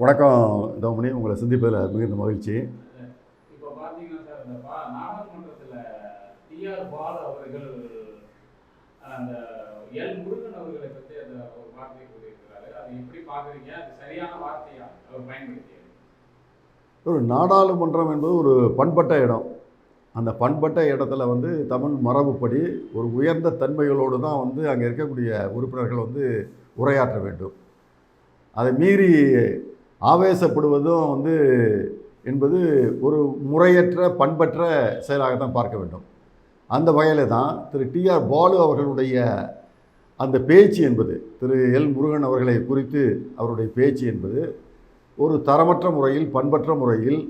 வணக்கம் தோமணி உங்களை சந்திப்பதில் மிகுந்த மகிழ்ச்சி. இப்போ பார்த்தீங்கன்னா சார் இந்த பா நாடாளுமன்றத்தில் டிஆர் பாலு அவர்கள் அந்த எல். முருகன் அவர்களை பற்றி அந்த ஒரு வார்த்தையை கூறியிருக்கிறாரு. அது எப்படி பார்க்குறீங்க? அது சரியான வார்த்தையா? அவர் பயன்படுத்தியது. ஒரு நாடாளுமன்றம் என்பது ஒரு பண்பட்ட இடம். அந்த பண்பட்ட இடத்துல வந்து தமிழ் மரபுப்படி ஒரு உயர்ந்த தன்மைகளோடு தான் வந்து அங்கே இருக்கக்கூடிய உறுப்பினர்கள் வந்து உரையாற்ற வேண்டும். அதை மீறி ஆவேசப்படுவதும் வந்து என்பது ஒரு முறையற்ற பண்பற்ற செயலாக தான் பார்க்க வேண்டும். அந்த வகையில் தான் திரு டிஆர் பாலு அவர்களுடைய அந்த பேச்சு என்பது திரு எல் முருகன் அவர்களை குறித்து அவருடைய பேச்சு என்பது ஒரு தரமற்ற முறையில் பண்பற்ற முறையில்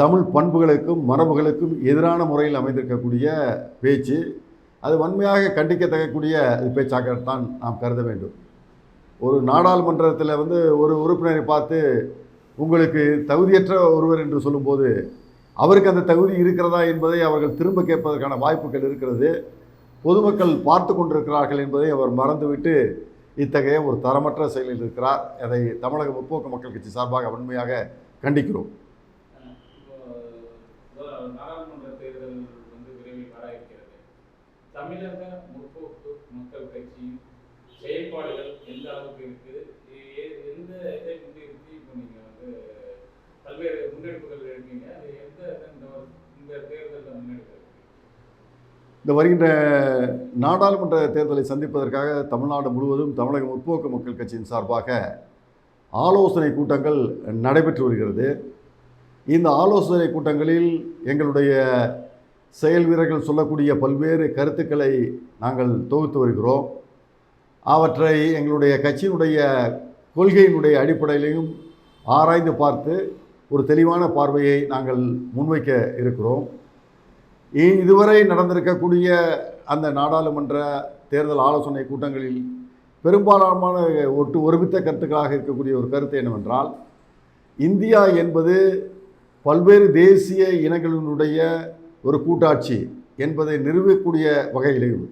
தமிழ் பண்புகளுக்கும் மரபுகளுக்கும் எதிரான முறையில் அமைந்திருக்கக்கூடிய பேச்சு அது வன்மையாக கண்டிக்கத்தக்கக்கூடிய அது பேச்சாகத்தான் நாம் கருத வேண்டும். ஒரு நாடாளுமன்றத்தில் வந்து ஒரு உறுப்பினரை பார்த்து உங்களுக்கு தகுதியற்ற ஒருவர் என்று சொல்லும்போது அவருக்கு அந்த தகுதி இருக்கிறதா என்பதை அவர்கள் திரும்ப கேட்பதற்கான வாய்ப்புகள் இருக்கிறது. பொதுமக்கள் பார்த்து கொண்டிருக்கிறார்கள் என்பதை அவர் மறந்துவிட்டு இத்தகைய ஒரு தரமற்ற செயலில் இருக்கிறார். அதை தமிழக முற்போக்கு மக்கள் கட்சி சார்பாக வன்மையாக கண்டிக்கிறோம். தமிழக முற்போக்கு மக்கள் கட்சியின் செயல்பாடுகள் எந்த அளவுக்கு இருக்குது எ- எ- எந்த இதை முன்னிறுத்தி இப்போ நீங்கள் வந்து பல்வேறு முன்னெடுப்புகள் எடுப்பீங்க அது எந்த இதை இந்த ஒரு- இந்த தேர்தலில் முன்னெடுக்கிறது இந்த வருகின்ற நாடாளுமன்ற தேர்தலை சந்திப்பதற்காக தமிழ்நாடு முழுவதும் தமிழக முற்போக்கு மக்கள் கட்சியின் சார்பாக ஆலோசனை கூட்டங்கள் நடைபெற்று வருகிறது. இந்த ஆலோசனை கூட்டங்களில் எங்களுடைய செயல் வீரர்கள் சொல்லக்கூடிய பல்வேறு கருத்துக்களை நாங்கள் தொகுத்து வருகிறோம். அவற்றை எங்களுடைய கட்சியினுடைய கொள்கையினுடைய அடிப்படையிலையும் ஆராய்ந்து பார்த்து ஒரு தெளிவான பார்வையை நாங்கள் முன்வைக்க இருக்கிறோம். இதுவரை நடந்திருக்கக்கூடிய அந்த நாடாளுமன்ற தேர்தல் ஆலோசனை கூட்டங்களில் பெரும்பாலான ஒட்டு ஒருமித்த கருத்துக்களாக இருக்கக்கூடிய ஒரு கருத்து என்னவென்றால் இந்தியா என்பது பல்வேறு தேசிய இனங்களினுடைய ஒரு கூட்டாட்சி என்பதை நிறுவக்கூடிய வகையிலும்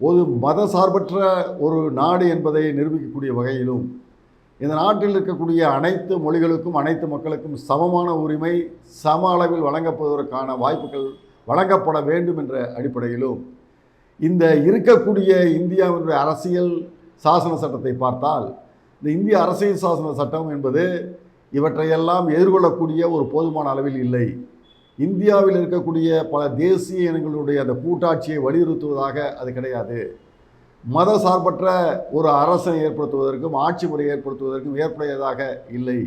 ஒரு மத சார்பற்ற ஒரு நாடு என்பதை நிரூபிக்கக்கூடிய வகையிலும் இந்த நாட்டில் இருக்கக்கூடிய அனைத்து மொழிகளுக்கும் அனைத்து மக்களுக்கும் சமமான உரிமை சம அளவில் வழங்கப்படுவதற்கான வாய்ப்புகள் வழங்கப்பட வேண்டும் என்ற அடிப்படையிலும் இந்த இருக்கக்கூடிய இந்தியாவினுடைய அரசியல் சாசன சட்டத்தை பார்த்தால் இந்த இந்திய அரசியல் சாசன சட்டம் என்பது இவற்றையெல்லாம் எதிர்கொள்ளக்கூடிய ஒரு போதுமான அளவில் இல்லை. இந்தியாவில் இருக்கக்கூடிய பல தேசிய இனங்களுடைய அந்த கூட்டாட்சியை வலியுறுத்துவதாக அது கிடையாது. மத சார்பற்ற ஒரு அரசை ஏற்படுத்துவதற்கும் ஆட்சி முறை ஏற்படுத்துவதற்கும் ஏற்புடையதாக இல்லை.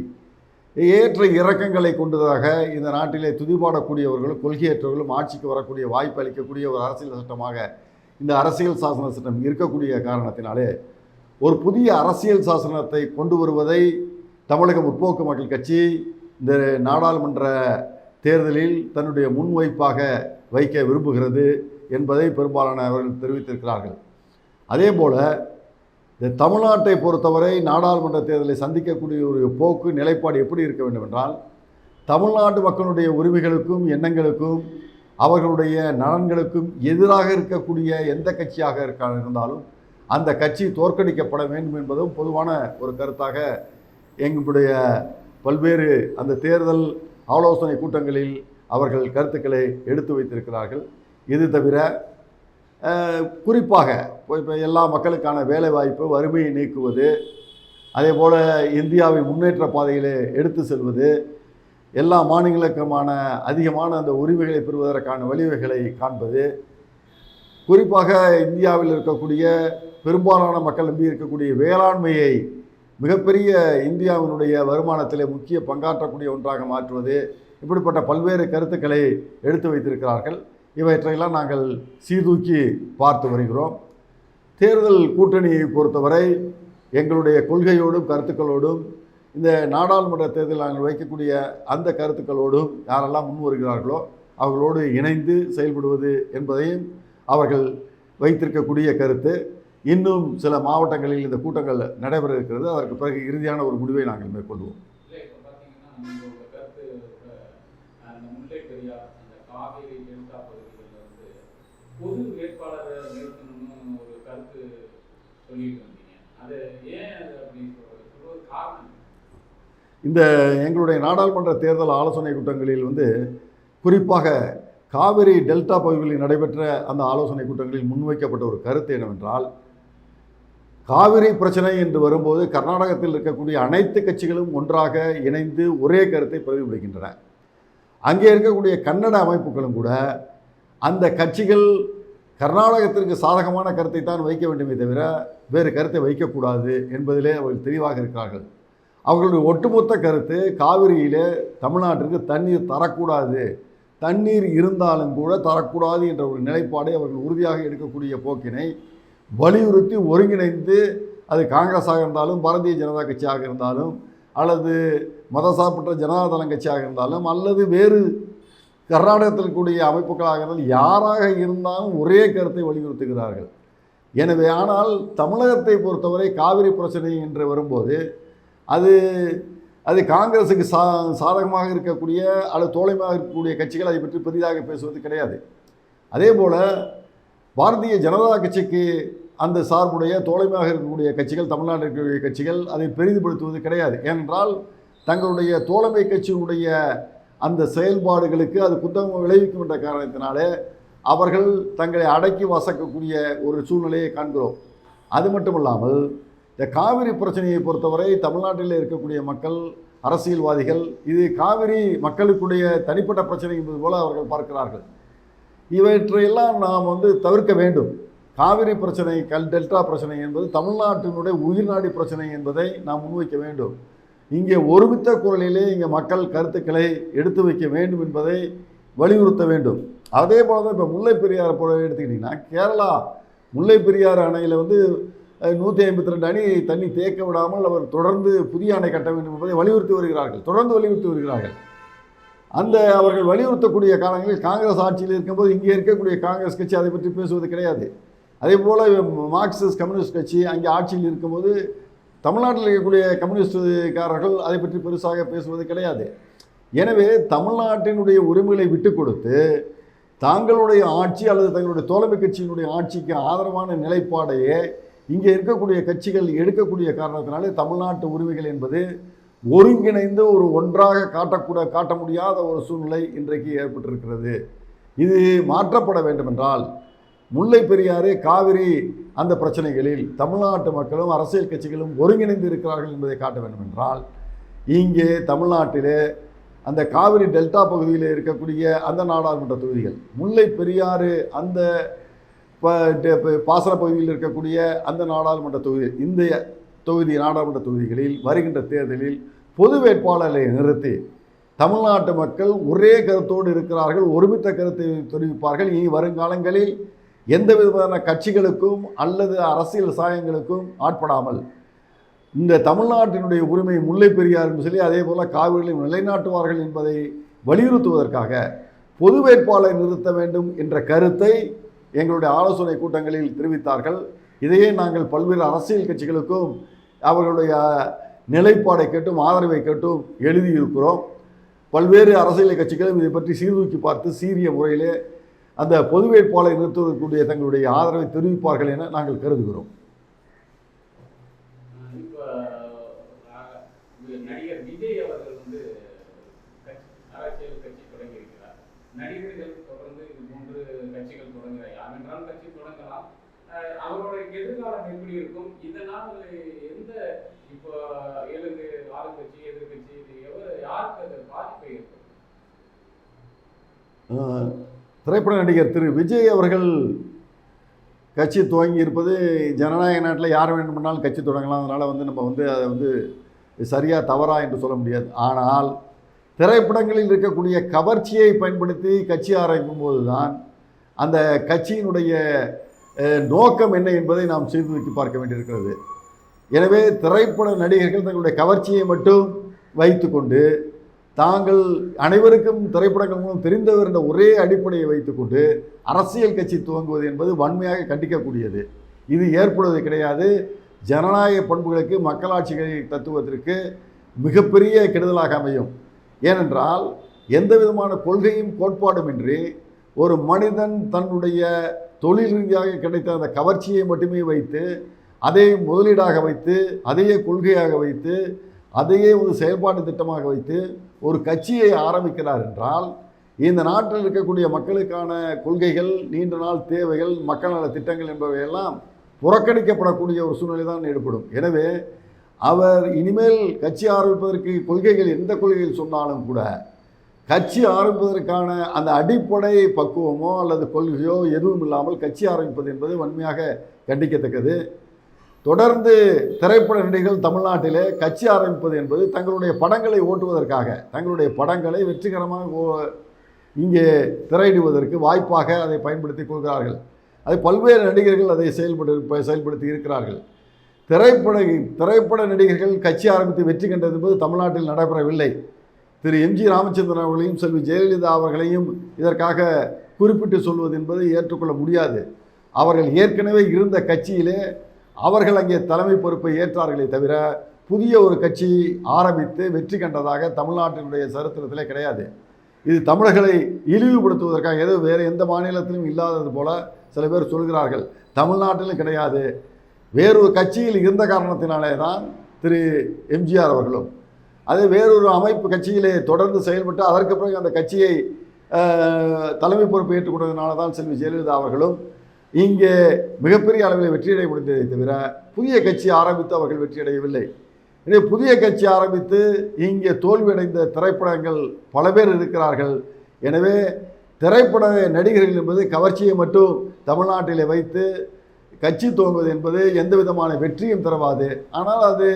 ஏற்ற இறக்கங்களை கொண்டதாக இந்த நாட்டிலே துதிபாடக்கூடியவர்களும் கொள்கையற்றவர்களும் ஆட்சிக்கு வரக்கூடிய வாய்ப்பு அளிக்கக்கூடிய ஒரு அரசியல் சட்டமாக இந்த அரசியல் சாசன சட்டம் இருக்கக்கூடிய காரணத்தினாலே ஒரு புதிய அரசியல் சாசனத்தை கொண்டு வருவதை தமிழக முற்போக்கு மக்கள் கட்சி இந்த நாடாளுமன்ற தேர்தலில் தன்னுடைய முன்வைப்பாக வைக்க விரும்புகிறது என்பதை பெரும்பாலானவர்கள் தெரிவித்திருக்கிறார்கள். அதே போல் இந்த தமிழ்நாட்டை பொறுத்தவரை நாடாளுமன்ற தேர்தலை சந்திக்கக்கூடிய ஒரு போக்கு நிலைப்பாடு எப்படி இருக்க வேண்டும் என்றால் தமிழ்நாட்டு மக்களுடைய உரிமைகளுக்கும் எண்ணங்களுக்கும் அவர்களுடைய நலன்களுக்கும் எதிராக இருக்கக்கூடிய எந்த கட்சியாக இருக்க இருந்தாலும் அந்த கட்சி தோற்கடிக்கப்பட வேண்டும் என்பதும் பொதுவான ஒரு கருத்தாக எங்களுடைய பல்வேறு அந்த தேர்தல் ஆலோசனை கூட்டங்களில் அவர்கள் கருத்துக்களை எடுத்து வைத்திருக்கிறார்கள். இது தவிர குறிப்பாக இப்போ எல்லா மக்களுக்கான வேலைவாய்ப்பு வறுமையை நீக்குவது அதே போல் இந்தியாவை முன்னேற்ற பாதையில் எடுத்து செல்வது எல்லா மாநிலங்களுக்குமான அதிகமான அந்த உரிமைகளை பெறுவதற்கான வழிவகைகளை காண்பது குறிப்பாக இந்தியாவில் இருக்கக்கூடிய பெரும்பாலான மக்கள் நம்பி இருக்கக்கூடிய வேளாண்மையை மிகப்பெரிய இந்தியாவினுடைய வருமானத்திலே முக்கிய பங்காற்றக்கூடிய ஒன்றாக மாற்றுவது இப்படிப்பட்ட பல்வேறு கருத்துக்களை எடுத்து வைத்திருக்கிறார்கள். இவற்றையெல்லாம் நாங்கள் சீர்தூக்கி பார்த்து வருகிறோம். தேர்தல் கூட்டணியை பொறுத்தவரை எங்களுடைய கொள்கையோடும் கருத்துக்களோடும் இந்த நாடாளுமன்ற தேர்தலில் நாங்கள் வைக்கக்கூடிய அந்த கருத்துக்களோடும் யாரெல்லாம் முன் வருகிறார்களோ அவர்களோடு இணைந்து செயல்படுவது என்பதையும் அவர்கள் வைத்திருக்கக்கூடிய கருத்து. இன்னும் சில மாவட்டங்களில் இந்த கூட்டங்கள் நடைபெற இருக்கிறது. அதற்கு பிறகு இறுதியான ஒரு முடிவை நாங்கள் மேற்கொள்வோம். காவேரி டெல்டா பகுதி பொது வேட்பாளரை நிறுத்தணும்னு ஒரு கருத்து சொல்லிட்டு வந்தீங்க. அது ஏன் அது அப்படின்னு சொல்றது? காரணம் இந்த எங்களுடைய நாடாளுமன்ற தேர்தல் ஆலோசனை கூட்டங்களில் வந்து குறிப்பாக காவிரி டெல்டா பகுதிகளில் நடைபெற்ற அந்த ஆலோசனை கூட்டங்களில் முன்வைக்கப்பட்ட ஒரு கருத்து என்னவென்றால் காவிரி பிரச்சனை என்று வரும்போது கர்நாடகத்தில் இருக்கக்கூடிய அனைத்து கட்சிகளும் ஒன்றாக இணைந்து ஒரே கருத்தை பிரதிபலிக்கின்றன. அங்கே இருக்கக்கூடிய கன்னட அமைப்புகளும் கூட அந்த கட்சிகள் கர்நாடகத்திற்கு சாதகமான கருத்தை தான் வைக்க வேண்டுமே தவிர வேறு கருத்தை வைக்கக்கூடாது என்பதிலே அவர்கள் தெளிவாக இருக்கிறார்கள். அவர்களுடைய ஒட்டுமொத்த கருத்து காவிரியிலே தமிழ்நாட்டிற்கு தண்ணீர் தரக்கூடாது. தண்ணீர் இருந்தாலும் கூட தரக்கூடாது என்ற ஒரு நிலைப்பாடை அவர்கள் உறுதியாக எடுக்கக்கூடிய போக்கினை வலியுறுத்தி ஒருங்கிணைந்து அது காங்கிரஸாக இருந்தாலும் பாரதிய ஜனதா கட்சியாக இருந்தாலும் அல்லது மதசார்பற்ற ஜனதாதளம் கட்சியாக இருந்தாலும் அல்லது வேறு கர்நாடகத்தில் இருக்கக்கூடிய அமைப்புகளாக இருந்தால் யாராக இருந்தாலும் ஒரே கருத்தை வலியுறுத்துகிறார்கள். எனவே ஆனால் தமிழகத்தை பொறுத்தவரை காவிரி பிரச்சனை என்று வரும்போது அது அது காங்கிரஸுக்கு சா சாதகமாக இருக்கக்கூடிய அல்லது தோழமையாக இருக்கக்கூடிய கட்சிகள் அதை பற்றி பெரிதாக பேசுவது கிடையாது. அதே போல் பாரதிய ஜனதா கட்சிக்கு அந்த சார்புடைய தோழமையாக இருக்கக்கூடிய கட்சிகள் தமிழ்நாட்டில் இருக்கக்கூடிய கட்சிகள் அதை பெரிதுபடுத்துவது கிடையாது. ஏனென்றால் தங்களுடைய தோழமை கட்சியினுடைய அந்த செயல்பாடுகளுக்கு அது புத்தகம் விளைவிக்கும் என்ற காரணத்தினாலே அவர்கள் தங்களை அடக்கி வசக்கக்கூடிய ஒரு சூழ்நிலையை காண்கிறோம். அது மட்டும் இல்லாமல் இந்த காவிரி பிரச்சனையை பொறுத்தவரை தமிழ்நாட்டில் இருக்கக்கூடிய மக்கள் அரசியல்வாதிகள் இது காவிரி மக்களுக்குடைய தனிப்பட்ட பிரச்சனை என்பது போல அவர்கள் பார்க்கிறார்கள். இவற்றையெல்லாம் நாம் வந்து தவிர்க்க வேண்டும். காவிரி பிரச்சனை கல் டெல்டா பிரச்சனை என்பது தமிழ்நாட்டினுடைய உயிர்நாடி பிரச்சனை என்பதை நாம் முன்வைக்க வேண்டும். இங்கே ஒருமித்த குரலிலே இங்கே மக்கள் கருத்துக்களை எடுத்து வைக்க வேண்டும் என்பதை வலியுறுத்த வேண்டும். அதே போல தான் இப்போ முல்லை பெரியார் போல எடுத்துக்கிட்டிங்கன்னா கேரளா முல்லை பெரியார் அணையில் வந்து நூற்றி ஐம்பத்தி ரெண்டு அணி தண்ணி தேக்க விடாமல் அவர் தொடர்ந்து புதிய அணை கட்ட வேண்டும் என்பதை வலியுறுத்தி வருகிறார்கள். தொடர்ந்து வலியுறுத்தி வருகிறார்கள். அந்த அவர்கள் வலியுறுத்தக்கூடிய காலங்களில் காங்கிரஸ் ஆட்சியில் இருக்கும்போது இங்கே இருக்கக்கூடிய காங்கிரஸ் கட்சி அதை பற்றி பேசுவது கிடையாது. அதே போல் மார்க்சிஸ்ட் கம்யூனிஸ்ட் கட்சி அங்கே ஆட்சியில் இருக்கும்போது தமிழ்நாட்டில் இருக்கக்கூடிய கம்யூனிஸ்டுக்காரர்கள் அதை பற்றி பெருசாக பேசுவது கிடையாது. எனவே தமிழ்நாட்டினுடைய உரிமைகளை விட்டு கொடுத்து தாங்களுடைய ஆட்சி அல்லது தங்களுடைய தோழமை கட்சியினுடைய ஆட்சிக்கு ஆதரவான நிலைப்பாடையே இங்கே இருக்கக்கூடிய கட்சிகள் எடுக்கக்கூடிய காரணத்தினாலே தமிழ்நாட்டு உரிமைகள் என்பது ஒருங்கிணைந்து ஒரு ஒன்றாக காட்டக்கூட காட்ட முடியாத ஒரு சூழ்நிலை இன்றைக்கு ஏற்பட்டிருக்கிறது. இது மாற்றப்பட வேண்டுமென்றால் முல்லை பெரியாறு காவிரி அந்த பிரச்சனைகளில் தமிழ்நாட்டு மக்களும் அரசியல் கட்சிகளும் ஒருங்கிணைந்து இருக்கிறார்கள் என்பதை காட்ட வேண்டும் என்றால் இங்கே தமிழ்நாட்டிலே அந்த காவிரி டெல்டா பகுதியில் இருக்கக்கூடிய அந்த நாடாளுமன்ற தொகுதிகள் முல்லை பெரியாறு அந்த ப- டெ- பாசன பகுதியில் இருக்கக்கூடிய அந்த நாடாளுமன்ற தொகுதி இந்த தொகுதி நாடாளுமன்ற தொகுதிகளில் வருகின்ற தேர்தலில் பொது வேட்பாளர்களை நிறுத்தி தமிழ்நாட்டு மக்கள் ஒரே கருத்தோடு இருக்கிறார்கள் ஒருமித்த கருத்தை தெரிவிப்பார்கள். இனி வருங்காலங்களில் எந்த விதமான கட்சிகளுக்கும் அல்லது அரசியல் சாயங்களுக்கும் ஆட்படாமல் இந்த தமிழ்நாட்டினுடைய உரிமை முல்லை பெரியார் என்று சொல்லி அதே போல் காவிரிகளையும் நிலைநாட்டுவார்கள் என்பதை வலியுறுத்துவதற்காக பொது வேட்பாளரை நிறுத்த வேண்டும் என்ற கருத்தை எங்களுடைய ஆலோசனை கூட்டங்களில் தெரிவித்தார்கள். இதையே நாங்கள் பல்வேறு அரசியல் கட்சிகளுக்கும் அவர்களுடைய நிலைப்பாடை கேட்டும் ஆதரவை கேட்டும் எழுதியிருக்கிறோம். பல்வேறு அரசியல் கட்சிகளும் இதை பற்றி சீர்தூக்கி பார்த்து சீரிய முறையிலே அந்த பொது வேட்பாளரை நிறுத்துவதற்குரிய தங்களுடைய ஆதரவை தெரிவிப்பார்கள் என நாங்கள் கருதுகிறோம். இப்போ நடிகர் விஜய் அவர்கள் வந்து கட்சி- அரசியல் கட்சி தொடங்கி இருக்கிறார் நடிகர்கள் தொடர்ந்து இது போன்று கட்சிகள் தொடங்குற யாரென்றாலும் கட்சி தொடங்கலாம். அவருடைய எதிர்காலம் எப்படி இருக்கும்? இதனால் எந்த இப்போ எழுது ஆளுங்கட்சி எதிர்கட்சி இது எவ்வளவு யாருக்கு பாதிப்பை ஏற்படும் திரைப்பட நடிகர் திரு விஜய் அவர்கள் கட்சி துவங்கி இருப்பது ஜனநாயக நாட்டில் யார் வேண்டுமானாலும் கட்சி தொடங்கலாம். அதனால் வந்து நம்ம வந்து அதை வந்து சரியாக தவறா என்று சொல்ல முடியாது. ஆனால் திரைப்படங்களில் இருக்கக்கூடிய கவர்ச்சியை பயன்படுத்தி கட்சி ஆரம்பிக்கும் போது தான் அந்த கட்சியினுடைய நோக்கம் என்ன என்பதை நாம் சீர்தூக்கி பார்க்க வேண்டியிருக்கிறது. எனவே திரைப்பட நடிகர்கள் தங்களுடைய கவர்ச்சியை மட்டும் வைத்துக்கொண்டு தாங்கள் அனைவருக்கும் திரைப்படங்கள் மூலம் தெரிந்தவர் என்ற ஒரே அடிப்படையை வைத்துக்கொண்டு அரசியல் கட்சி துவங்குவது என்பது வன்மையாக கண்டிக்கக்கூடியது. இது ஏற்படுவது கிடையாது. ஜனநாயக பண்புகளுக்கு மக்களாட்சி தத்துவத்திற்கு மிகப்பெரிய கெடுதலாக அமையும். ஏனென்றால் எந்த விதமான கொள்கையும் கோட்பாடுமின்றி ஒரு மனிதன் தன்னுடைய தொழில் ரீதியாக கிடைத்த அந்த கவர்ச்சியை மட்டுமே வைத்து அதை முதலீடாக வைத்து அதையே கொள்கையாக வைத்து அதையே ஒரு செயல்பாட்டு திட்டமாக வைத்து ஒரு கட்சியை ஆரம்பிக்கிறார் என்றால் இந்த நாட்டில் இருக்கக்கூடிய மக்களுக்கான கொள்கைகள் நீண்ட நாள் தேவைகள் மக்கள் நல திட்டங்கள் என்பவையெல்லாம் புறக்கணிக்கப்படக்கூடிய ஒரு சூழ்நிலை தான் ஏற்படும். எனவே அவர் இனிமேல் கட்சி ஆரம்பிப்பதற்கு கொள்கைகள் எந்த கொள்கைகள் சொன்னாலும் கூட கட்சி ஆரம்பிப்பதற்கான அந்த அடிப்படை பக்குவமோ அல்லது கொள்கையோ எதுவும் இல்லாமல் கட்சி ஆரம்பிப்பது என்பது வன்மையாக கண்டிக்கத்தக்கது. தொடர்ந்து திரைப்பட நடிகர்கள் தமிழ்நாட்டிலே கட்சி ஆரம்பிப்பது என்பது தங்களுடைய படங்களை ஓட்டுவதற்காக தங்களுடைய படங்களை வெற்றிகரமாக ஓ- இங்கே திரையிடுவதற்கு வாய்ப்பாக அதை பயன்படுத்தி கொள்கிறார்கள். அதை பல்வேறு நடிகர்கள் அதை செயல்படு செயல்படுத்தி இருக்கிறார்கள். திரைப்பட திரைப்பட நடிகர்கள் கட்சி ஆரம்பித்து வெற்றி கண்டது என்பது தமிழ்நாட்டில் நடைபெறவில்லை. திரு எம்ஜி ராமச்சந்திரன் அவர்களையும் செல்வி ஜெயலலிதா அவர்களையும் இதற்காக குறிப்பிட்டு சொல்வது என்பது ஏற்றுக்கொள்ள முடியாது. அவர்கள் ஏற்கனவே இருந்த கட்சியிலே அவர்கள் அங்கே தலைமை பொறுப்பை ஏற்றார்களே தவிர புதிய ஒரு கட்சி ஆரம்பித்து வெற்றி கண்டதாக தமிழ்நாட்டினுடைய சரித்திரத்திலே கிடையாது. இது தமிழர்களை இழிவுபடுத்துவதற்காக ஏதோ வேறு எந்த மாநிலத்திலும் இல்லாதது போல சில பேர் சொல்கிறார்கள். தமிழ்நாட்டிலும் கிடையாது. வேறொரு கட்சியில் இருந்த காரணத்தினாலே தான் திரு. எம்ஜிஆர் அவர்களும். அதே வேறொரு அமைப்பு கட்சியிலே தொடர்ந்து செயல்பட்டு அதற்கு பிறகு அந்த கட்சியை தலைமை பொறுப்பு ஏற்றுக்கொண்டதுனால தான் செல்வி ஜெயலலிதா அவர்களும் இங்கே மிகப்பெரிய அளவில் வெற்றியடைய முடிந்ததை தவிர புதிய கட்சி ஆரம்பித்து அவர்கள் வெற்றியடையவில்லை எனவே புதிய கட்சி ஆரம்பித்து இங்கே தோல்வியடைந்த திரைப்படங்கள் பல பேர் இருக்கிறார்கள். எனவே திரைப்பட நடிகர்கள் என்பது கவர்ச்சியை மட்டும் தமிழ்நாட்டிலே வைத்து கட்சி துவங்குவது என்பது எந்த விதமான வெற்றியும் தரவாது. ஆனால் அது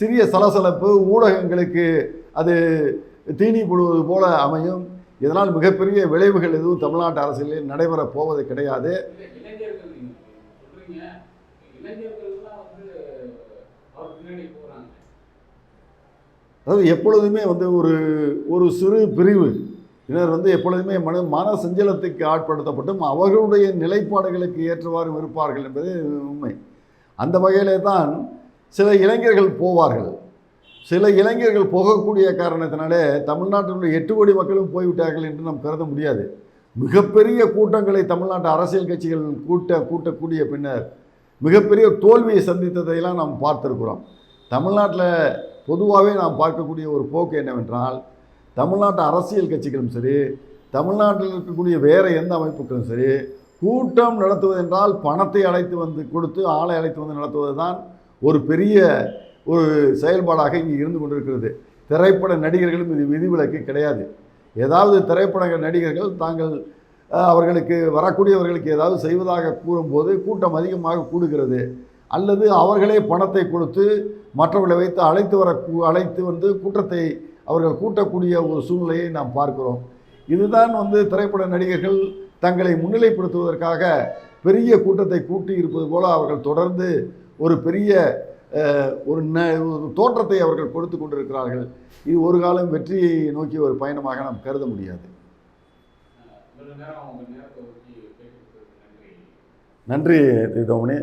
சிறிய சலசலப்பு ஊடகங்களுக்கு அது தீனி போடுவது போல அமையும். இதனால் மிகப்பெரிய விளைவுகள் எதுவும் தமிழ்நாட்டு அரசியலில் நடைபெறப் போவது கிடையாது. அதாவது எப்பொழுதுமே வந்து ஒரு ஒரு சிறு பிரிவு இனர் வந்து எப்பொழுதுமே மன மன சஞ்சலத்துக்கு ஆட்படுத்தப்பட்டும் அவர்களுடைய நிலைப்பாடுகளுக்கு ஏற்றவாறு இருப்பார்கள் என்பது உண்மை. அந்த வகையிலே தான் சில இளைஞர்கள் போவார்கள். சில இளைஞர்கள் போகக்கூடிய காரணத்தினாலே தமிழ்நாட்டினுடைய எட்டு கோடி மக்களும் போய்விட்டார்கள் என்று நாம் கருத முடியாது. மிகப்பெரிய கூட்டங்களை தமிழ்நாட்டு அரசியல் கட்சிகள் கூட்ட கூட்டக்கூடிய பின்னர் மிகப்பெரிய தோல்வியை சந்தித்ததையெல்லாம் நாம் பார்த்திருக்கிறோம். தமிழ்நாட்டில் பொதுவாகவே நாம் பார்க்கக்கூடிய ஒரு போக்கு என்னவென்றால் தமிழ்நாட்டு அரசியல் கட்சிகளும் சரி தமிழ்நாட்டில் இருக்கக்கூடிய வேறு எந்த அமைப்புகளும் சரி கூட்டம் நடத்துவது என்றால் பணத்தை அழைத்து வந்து கொடுத்து ஆளை அழைத்து வந்து நடத்துவது தான் ஒரு பெரிய ஒரு செயல்பாடாக இங்கே இருந்து கொண்டிருக்கிறது. திரைப்பட நடிகர்களும் இது விதிவிலக்கு கிடையாது. ஏதாவது திரைப்பட நடிகர்கள் தாங்கள் அவர்களுக்கு வரக்கூடியவர்களுக்கு ஏதாவது செய்வதாக கூறும்போது கூட்டம் அதிகமாக கூடுகிறது. அல்லது அவர்களே பணத்தை கொடுத்து மற்றவர்களை வைத்து அழைத்து வர கூ- அழைத்து வந்து கூட்டத்தை அவர்கள் கூட்டக்கூடிய ஒரு சூழ்நிலையை நாம் பார்க்கிறோம். இதுதான் வந்து திரைப்பட நடிகர்கள் தங்களை முன்னிலைப்படுத்துவதற்காக பெரிய கூட்டத்தை கூட்டி இருப்பது போல அவர்கள் தொடர்ந்து ஒரு பெரிய ஒரு ந தோற்றத்தை அவர்கள் கொடுத்து கொண்டிருக்கிறார்கள். இது ஒரு காலம் வெற்றியை நோக்கிய ஒரு பயணமாக நாம் கருத முடியாது. நன்றி. தோமணி